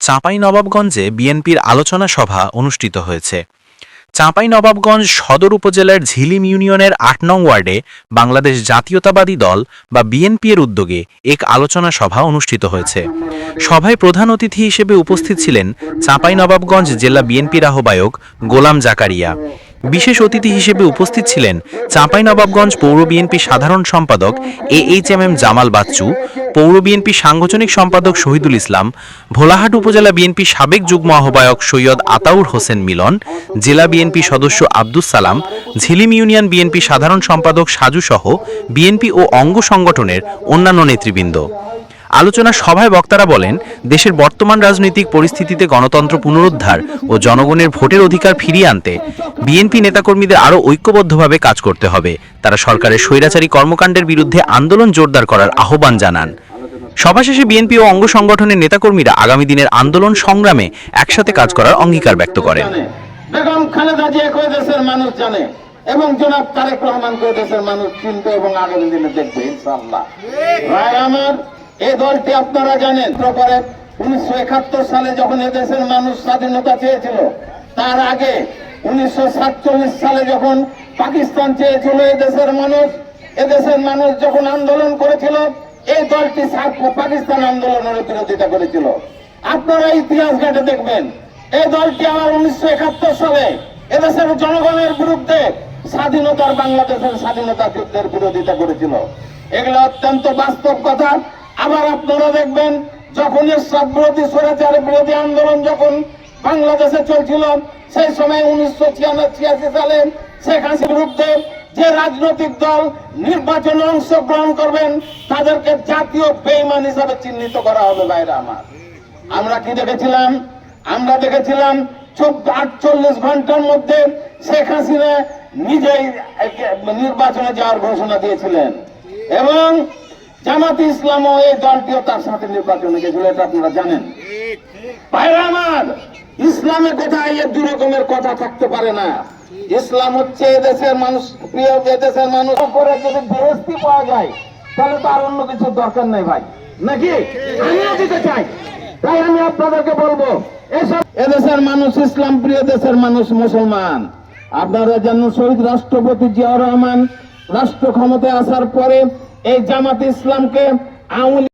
চাঁপাইনবাবগঞ্জে বিএনপির আলোচনা সভা অনুষ্ঠিত হয়েছে। চাঁপাই নবাবগঞ্জ সদর উপজেলার ঝিলিম ইউনিয়নের আট নং ওয়ার্ডে বাংলাদেশ জাতীয়তাবাদী দল বা বিএনপি এর উদ্যোগে এক আলোচনা সভা অনুষ্ঠিত হয়েছে। সভায় প্রধান অতিথি হিসেবে উপস্থিত ছিলেন চাঁপাই নবাবগঞ্জ জেলা বিএনপির আহ্বায়ক গোলাম জাকারিয়া। বিশেষ অতিথি হিসেবে উপস্থিত ছিলেন চাঁপাইনবাবগঞ্জ পৌর বিএনপি সাধারণ সম্পাদক A H M M Jamal Bachchu, পৌর বিএনপি সাংগঠনিক সম্পাদক শহীদুল ইসলাম, ভোলাহাট উপজেলা বিএনপি সাবেক যুগ্ম আহ্বায়ক সৈয়দ আতাউর হোসেন মিলন, জেলা বিএনপি সদস্য আব্দুস সালাম, ঝিলিম ইউনিয়ন বিএনপি সাধারণ সম্পাদক সাজু সহ বিএনপি ও অঙ্গ সংগঠনের অন্যান্য নেতৃবৃন্দ। আলোচনা সভায় বক্তারা বলেন দেশের বর্তমান রাজনৈতিক পরিস্থিতিতে গণতন্ত্র পুনরুদ্ধার ও জনগণের ভোটের অধিকার ফিরিয়ে আনতে বিএনপি নেতাকর্মীদের আরও ঐক্যবদ্ধভাবে কাজ করতে হবে। তারা সরকারের স্বৈরাচারী কর্মকাণ্ডের বিরুদ্ধে আন্দোলন জোরদার করার আহ্বান জানান। সভা শেষে বিএনপি ও অঙ্গ সংগঠনের নেতাকর্মীরা আগামী দিনের আন্দোলন সংগ্রামে একসাথে কাজ করার অঙ্গীকার ব্যক্ত করেন। বেগম খালেদা জিয়া কই দেশের মানুষ জানে এবং জনাব তারেক রহমান কই দেশের মানুষ চিনবে এবং আগামী দিনে দেখবে ইনশাআল্লাহ। ভাই আমার এই দলটি আপনারা জানেন উনিশশো একাত্তর সালে যখন এদেশের মানুষ স্বাধীনতা চেয়েছিল, তার আগে উনিশশো সাতচল্লিশ সালে যখন পাকিস্তান চেয়েছিল এদেশের মানুষ এদেশের মানুষ যখন আন্দোলন করেছিল এই দলটি পাকিস্তান আন্দোলনের বিরোধিতা করেছিল। আপনারা ইতিহাস ঘেটে দেখবেন এই দলটি আবার উনিশশো একাত্তর সালে এদেশের জনগণের বিরুদ্ধে স্বাধীনতার বাংলাদেশের স্বাধীনতা যুদ্ধের বিরোধিতা করেছিল। এগুলো অত্যন্ত বাস্তব কথা। আবার আপনারা দেখবেন, যখন এরশাদ বিরোধী স্বৈরাচার বিরোধী আন্দোলন যখন বাংলাদেশে চলছিল, সেই সময় উনিশশো ছিয়াশি সালে শেখ হাসিনার বিরুদ্ধে যে রাজনৈতিক দল নির্বাচনে অংশগ্রহণ করবেন, তাদেরকে জাতীয় বেইমান হিসাবে চিহ্নিত করা হবে বাইরে আমার। আমরা কি দেখেছিলাম? আমরা দেখেছিলাম আটচল্লিশ ঘণ্টার মধ্যে শেখ হাসিনা নিজেই নির্বাচনে যাওয়ার ঘোষণা দিয়েছিলেন। এবং জামাত ইসলামও এই দলটিও তার সাথে নির্বাচনে গেছিল এটা আপনারা জানেন। ভাইরা আমার, ইসলামে কোথায় এ দু রকমের কথা থাকতে পারে না? ইসলাম হচ্ছে এদেশের মানুষ, প্রিয় এদেশের মানুষ। করে যদি বেহস্তি পাওয়া যায়, তাহলে তো আর অন্য কিছু দরকার নেই ভাই। নাকি? আমিও দিতে চাই। তাই আমি আপনাদেরকে বলব, এসব এদেশের মানুষ ইসলাম, প্রিয় দেশের মানুষ মুসলমান। আপনারা জানেন শহীদ রাষ্ট্রপতি জিয়াউর রহমান রাষ্ট্র ক্ষমতায় আসার পরে এই জামাত ইসলামকে আওয়ামী